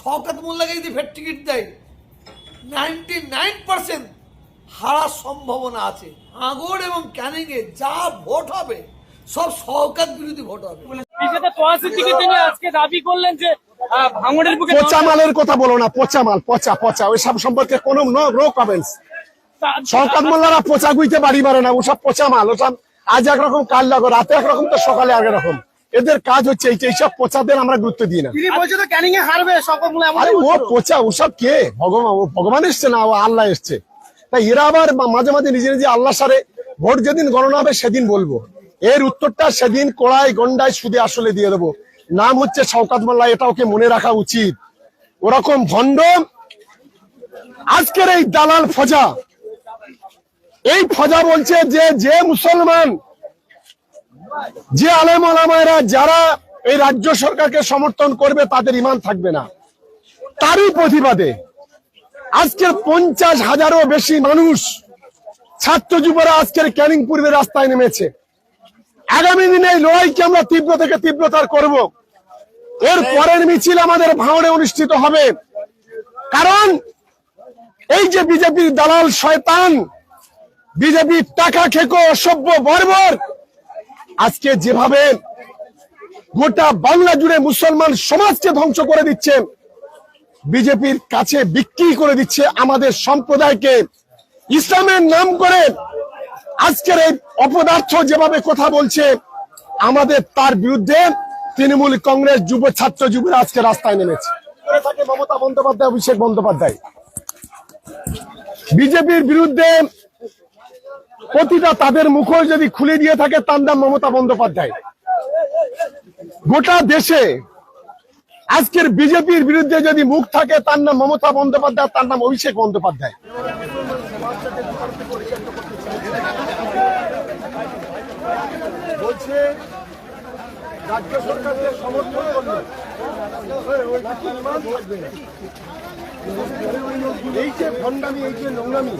শওকত মোল্লাকে যদি ফের টিকিট দেয়। নাইনটি নাইন পার্সেন্ট হারার সম্ভাবনা আছে। আগড় এবং ক্যানিংয়ে যা ভোট হবে সব শওকত বিরোধী ভোট হবে। তিনি আজকে দাবি করলেন যে ভাঙড়ের বুকে পচা মালের কথা বলো না পচা মাল পচা পচা ওইসব সম্পর্কে কোনো নো কমেন্টস তা- শওকাত মোল্লারা পচা গুইতে বাড়ি মারে না ওসব পচা মাল ওসব আজ একরকম কাল লাগো রাতে একরকম তো সকালে এক রকম এদের কাজ হচ্ছে এইসব পচাদের আমরা গুরুত্ব দিই না। আরে ও পচা ওসব কে? ভগবান ও ভগবান এসছে না ও আল্লাহ এসছে। তাই এরা আবার মাঝে মাঝে নিজে নিজে আল্লাহ সারে ভোট যেদিন গণনা হবে সেদিন বলব। এর উত্তরটা সেদিন কোড়ায় গন্ডায় সুদে আসলে দিয়ে দেবো। নাম হচ্ছে শওকাত মোল্লা এটা ওকে মনে রাখা উচিত। ওরকম ভণ্ড আজকের এই দালাল ফজা। এই ফজা বলছে যে যে মুসলমান যে আলেম আলামায়রা যারা এই রাজ্য সরকারকে সমর্থন করবে, তাদের ইমান থাকবে না। তারই প্রতিবাদে আজকের পঞ্চাশ হাজারও বেশি মানুষ ছাত্র যুবরা আজকের ক্যানিং পূর্বের রাস্তায় নেমেছে। আগামী দিনে লড়াইকে আমরা তীব্র থেকে তীব্রতার করব। এর পরের মিছিল আমাদের ভাঙড়ে অনুষ্ঠিত হবে। কারণ এই যে বিজেপির দালাল শয়তান, বিজেপির টাকা খেকো, অসভ্য বর্বর আজকে যেভাবে গোটা বাংলা জুড়ে মুসলমান সমাজকে ধ্বংস করে দিচ্ছে বিজেপির কাছে বিক্রি করে দিচ্ছে আমাদের সম্প্রদায়কে। ইসলামের নাম করে আজকের এই অপদার্থ যেভাবে কথা বলছে আমাদের তার বিরুদ্ধে তৃণমূল কংগ্রেস যুব ছাত্র যুবরা আজকে রাস্তায় নেমেছে। মমতা বন্দ্যোপাধ্যায় অভিষেক বন্দ্যোপাধ্যায়। বিজেপির বিরুদ্ধে প্রতিটা তাদের মুখোশ যদি খুলে দিয়ে থাকে, তার নাম মমতা বন্দ্যোপাধ্যায়। গোটা দেশে আজকের বিজেপির বিরুদ্ধে যদি মুখ থাকে, তার নাম মমতা বন্দ্যোপাধ্যায়, তার নাম অভিষেক বন্দ্যোপাধ্যায়। এই যে ভণ্ডামি, এই যে নোংরামি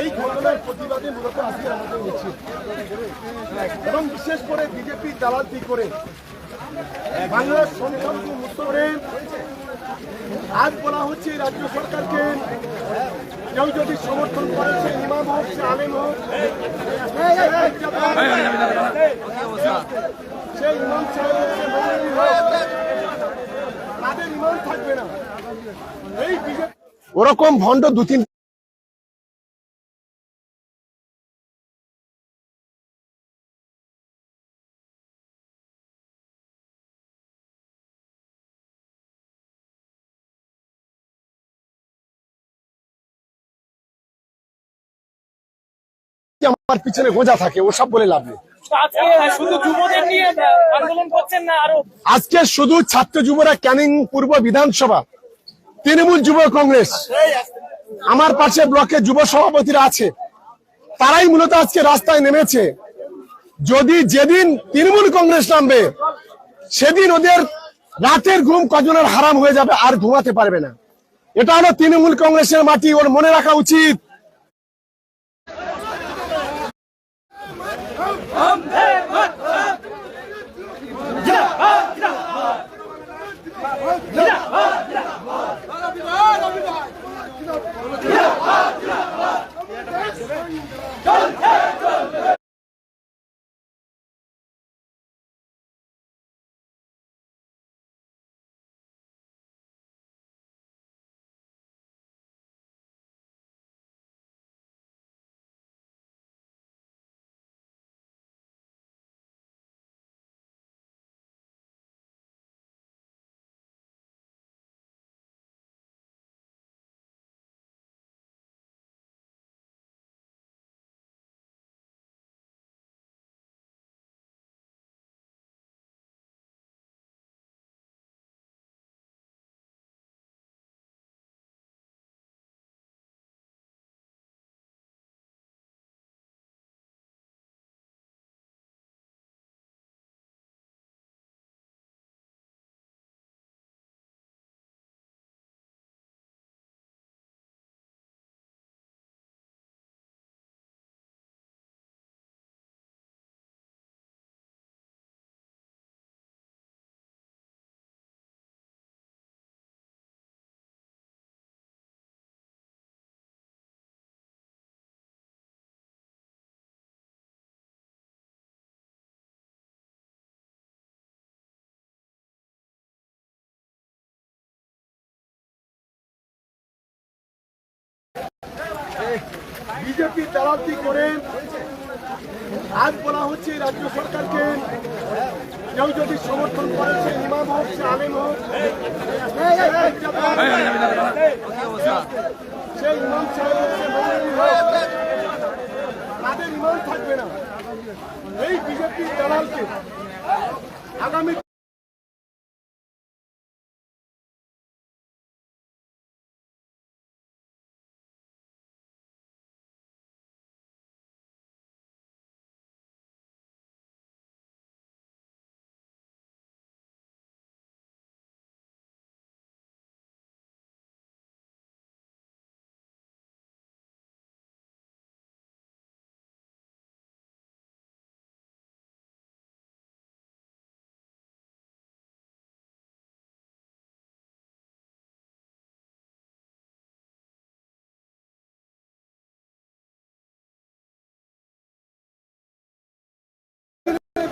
এই ঘটনার প্রতিবাদে মূলত আজকে আমাদের মিছিল এবং বিশেষ করে বিজেপির দালালতি করে? বাংলার সংখ্যালঘু মুসলমানে আজ বলা হচ্ছে রাজ্য সরকারকে কেউ যদি সমর্থন করে, সে ইমাম হোক, সে আলেম হোক বিজেপি ওরকম ভণ্ড দু তিন আমার পিছনে গোজা থাকে ওসব বলে লাভ নেই। আজকে শুধু ছাত্র যুবরা ক্যানিং পূর্ব বিধানসভা তৃণমূল যুব কংগ্রেস আমার পাশে ব্লকে যুব সভাপতিরা আছে। তারাই মূলত আজকে রাস্তায় নেমেছে। যদি যেদিন তৃণমূল কংগ্রেস নামবে সেদিন ওদের রাতের ঘুম কজনের হারাম হয়ে যাবে আর ঘুমাতে পারবে না। এটা হলো তৃণমূল কংগ্রেসের মাটি ওর মনে রাখা উচিত। বিজেপি দালালি করে আজ বলা হচ্ছে রাজ্য সরকারকে কেউ যদি সমর্থন করে, সে ইমাম হোক, সে আলেম হোক, সে ইমাম তাদের ইমাম থাকবে না। এই বিজেপি দালালকে আগামী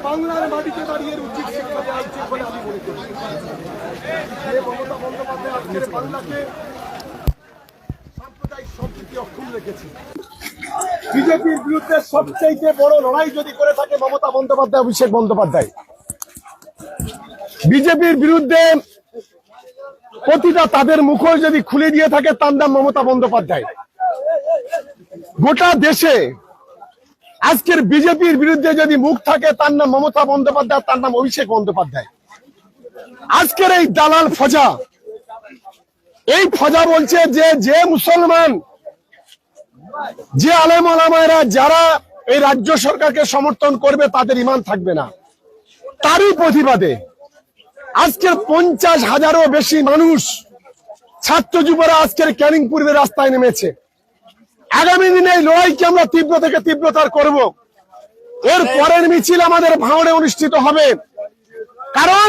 বাংলার মাটিতে দাঁড়িয়ে উচিত শিক্ষা দেওয়া উচিত বলে আমি মনে করি। মমতা বন্দ্যোপাধ্যায়, আজকের বাংলাকে সাম্প্রদায়িক সম্প্রীতি অক্ষুণ রেখেছে। বিজেপির বিরুদ্ধে সবচেয়ে বড় লড়াই যদি করে থাকে মমতা বন্দ্যোপাধ্যায়, অভিষেক বন্দ্যোপাধ্যায়। বিজেপির বিরুদ্ধে প্রতিটা তাদের মুখোশ যদি খুলে দিয়ে থাকে, তার নাম মমতা বন্দ্যোপাধ্যায়। গোটা দেশে আজকের বিজেপির বিরুদ্ধে যদি মুখ থাকে, তার নাম মমতা বন্দ্যোপাধ্যায়, তার নাম অভিষেক বন্দ্যোপাধ্যায়। আজকের এই দালাল ফজা, এই ফজা বলছে যে যে মুসলমান, যে আলেম আলামায়রা যারা এই রাজ্য সরকারকে সমর্থন করবে, তাদের ইমান থাকবে না। তারই প্রতিবাদে আজকের পঞ্চাশ হাজারও বেশি মানুষ, ছাত্র যুবরা আজকের ক্যানিং পূর্বে রাস্তায় নেমেছে। আগামী দিনে লড়াইকে আমরা তীব্র থেকে তীব্রতার করব। এর পরের মিছিল আমাদের ভাঙড়ে অনুষ্ঠিত হবে। কারণ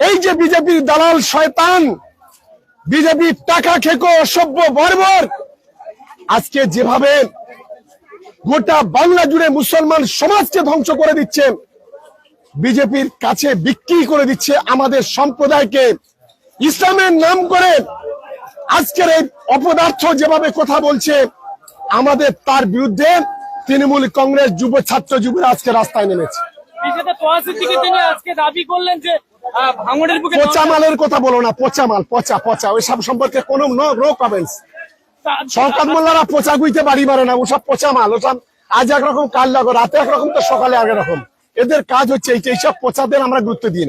এই যে বিজেপির দালাল শয়তান, বিজেপির টাকা খেকো, অসভ্য বর্বর, আজকে যেভাবে গোটা বাংলা জুড়ে মুসলমান সমাজকে ধ্বংস করে দিচ্ছে, বিজেপির কাছে বিক্রি করে দিচ্ছে আমাদের সম্প্রদায়কে, ইসলামের নাম করে আজকের এই অপদার্থ যেভাবে কথা বলছে আমাদের তার বিরুদ্ধে তৃণমূল কংগ্রেস যুব ছাত্র যুবরা আজকে রাস্তায় নেমেছে। বিজেপি তোয়া সিদ্দিকি তিনি আজকে দাবি করলেন যে আহ, ভাঙড়ের বুকে পচা মালের কথা বলো না পচা মাল পচা পচা ওইসব সম্পর্কে কোনো নো কমেন্টস শওকাত মোল্লারা পচা গুইতে বাড়ি মারে না ওসব পচা মাল ওসব আজ একরকম কাল লাগো রাতে একরকম তো সকালে এক রকম এদের কাজ হচ্ছে এইটা এইসব পচাদের আমরা গুরুত্ব দিই না।